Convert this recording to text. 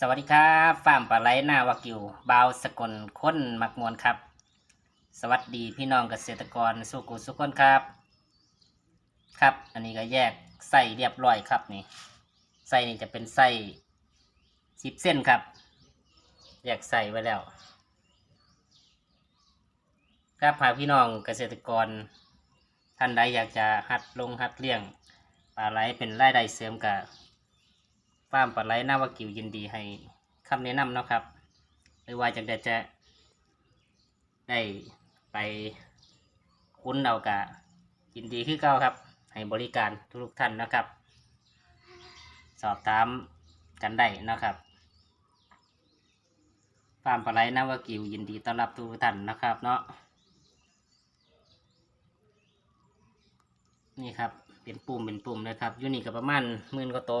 สวัสดีครับฟาร์มปลาไหลหน้าวากิวบาวสกลค้นมักมวลครับ สวัสดีพี่น้องเกษตรกรสุกุสุกคนครับ ครับ อันนี้ก็แยกไส้เรียบร้อยครับนี่ไส้นี่จะเป็นไส้สิบเส้นครับ แยกใส่ไว้แล้วครับหากพี่น้องเกษตรกร ท่านใดอยากจะหัดลงหัดเลี้ยงปลาไหลเป็นรายได้เสริมกับ ฟาร์มปลาไหลหน้าวากิวยินดีให้คำแนะนำนะครับ หรือว่าจะได้จะได้ไปคุ้นเอากะยินดีคือเก่าครับ ให้บริการทุกท่านนะครับ สอบถามกันได้นะครับฟาร์มปลาไหลหน้าวากิวยินดีต้อนรับทุกท่านนะครับเนาะนี่ครับเป็นปุ่มเป็นปุ่มเลยครับยูนี่ก็ประมาณหมื่นกว่าโตว